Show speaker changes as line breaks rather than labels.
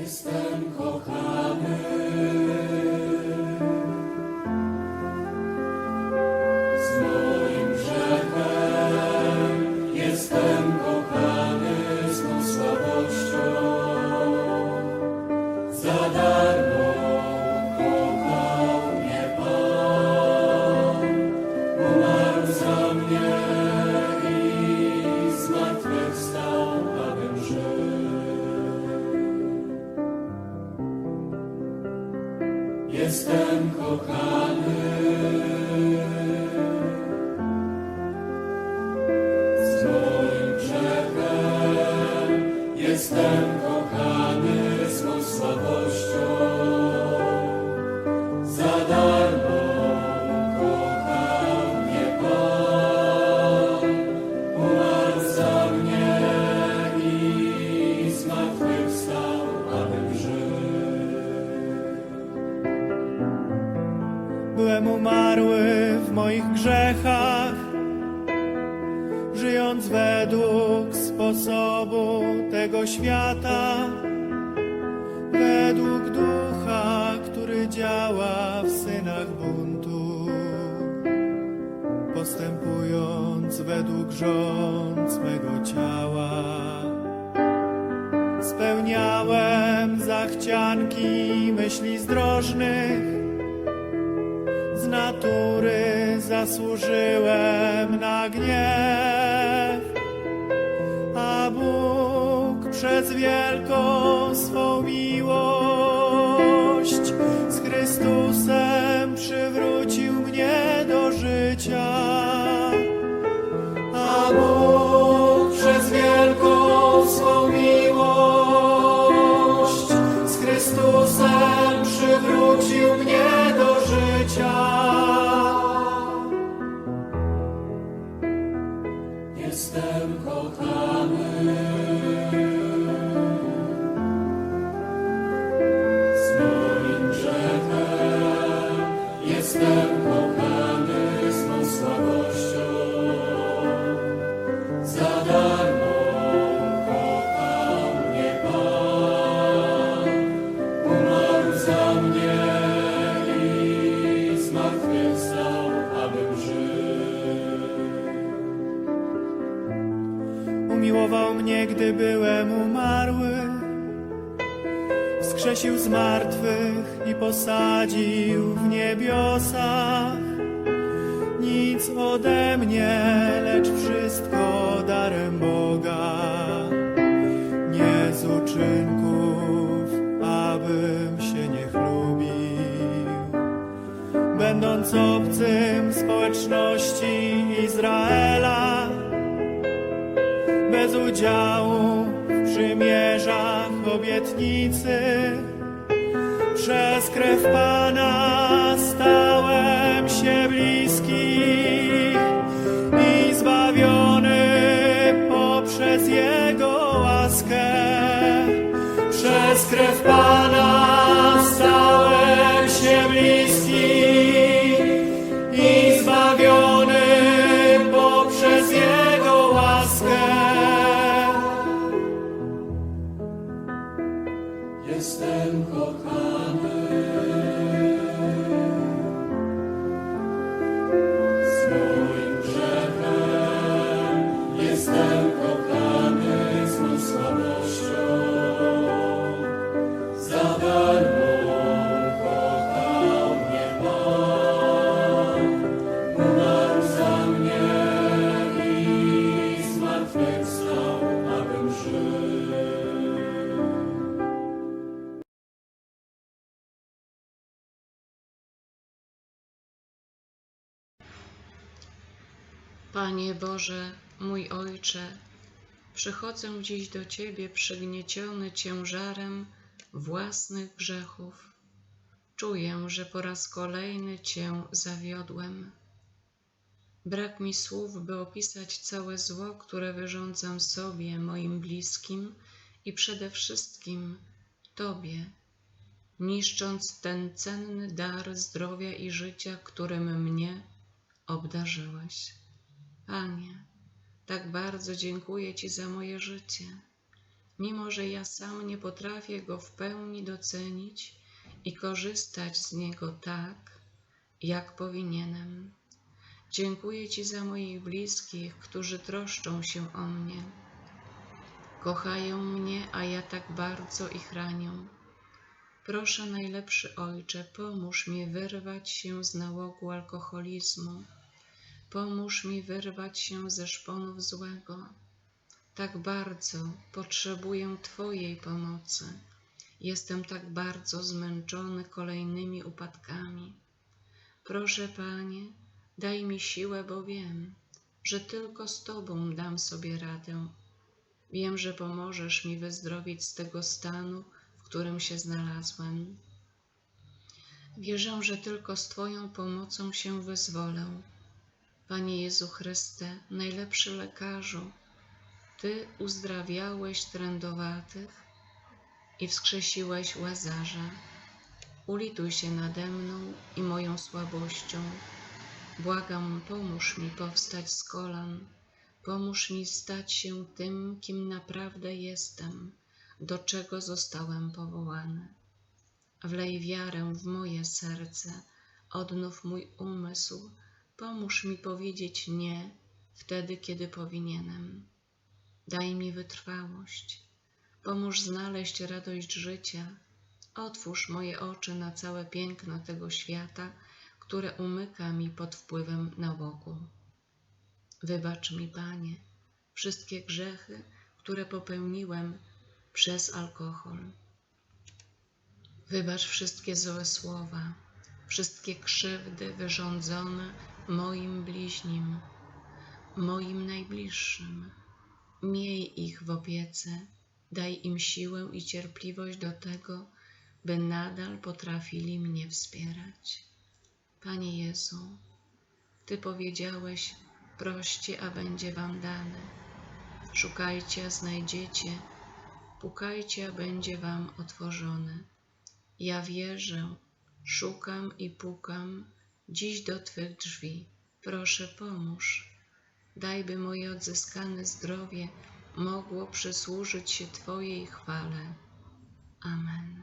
Jestem kochany. Jestem kochany mą słabością. Za darmo kochał mnie Pan, umarł za mnie i zmartwychwstał, abym żył.
Byłem umarły w moich grzechach, żyjąc według sposobu tego świata, według ducha, który działa w synach buntu, postępując według rząd mego ciała. Spełniałem zachcianki myśli zdrożnych, z natury zasłużyłem na gniew, przez wielką swą miłość z Chrystusem przywrócił mnie do życia. Gdy byłem umarły. Wskrzesił z martwych i posadził w niebiosach. Nic ode mnie, lecz wszystko darem Boga. Nie z uczynków, abym się nie chlubił. Będąc obcym społeczności Izraela, bez udziału w przymierzach obietnicy. Przez krew Pana stałem się bliski i zbawiony poprzez Jego łaskę. Przez krew Pana stałem się bliski
Panie Boże, mój Ojcze, przychodzę dziś do Ciebie przygnieciony ciężarem własnych grzechów. Czuję, że po raz kolejny Cię zawiodłem. Brak mi słów, by opisać całe zło, które wyrządzam sobie, moim bliskim i przede wszystkim Tobie, niszcząc ten cenny dar zdrowia i życia, którym mnie obdarzyłeś. Panie, tak bardzo dziękuję Ci za moje życie. mimo że ja sam nie potrafię go w pełni docenić i korzystać z niego tak, jak powinienem. Dziękuję Ci za moich bliskich, którzy troszczą się o mnie. Kochają mnie, a ja tak bardzo ich ranię. Proszę, najlepszy Ojcze, pomóż mi wyrwać się z nałogu alkoholizmu. Pomóż mi wyrwać się ze szponów złego. Tak bardzo potrzebuję Twojej pomocy. Jestem tak bardzo zmęczony kolejnymi upadkami. Proszę, Panie, daj mi siłę, bo wiem, że tylko z Tobą dam sobie radę. Wiem, że pomożesz mi wyzdrowieć z tego stanu, w którym się znalazłem. Wierzę, że tylko z Twoją pomocą się wyzwolę. Panie Jezu Chryste, najlepszy lekarzu, Ty uzdrawiałeś trędowatych i wskrzesiłeś łazarza. Ulituj się nade mną i moją słabością. Błagam, pomóż mi powstać z kolan. Pomóż mi stać się tym, kim naprawdę jestem, do czego zostałem powołany. Wlej wiarę w moje serce, odnów mój umysł, pomóż mi powiedzieć nie wtedy, kiedy powinienem. Daj mi wytrwałość, pomóż znaleźć radość życia, otwórz moje oczy na całe piękno tego świata, które umyka mi pod wpływem nałogu. Wybacz mi, Panie, wszystkie grzechy, które popełniłem przez alkohol. Wybacz wszystkie złe słowa, wszystkie krzywdy wyrządzone moim bliźnim, moim najbliższym. Miej ich w opiece, daj im siłę i cierpliwość do tego, by nadal potrafili mnie wspierać. Panie Jezu, Ty powiedziałeś, proście, a będzie Wam dane. Szukajcie, a znajdziecie, pukajcie, a będzie Wam otworzone. Ja wierzę, szukam i pukam dziś do Twych drzwi. Proszę, pomóż. Daj, by moje odzyskane zdrowie mogło przysłużyć się Twojej chwale. Amen.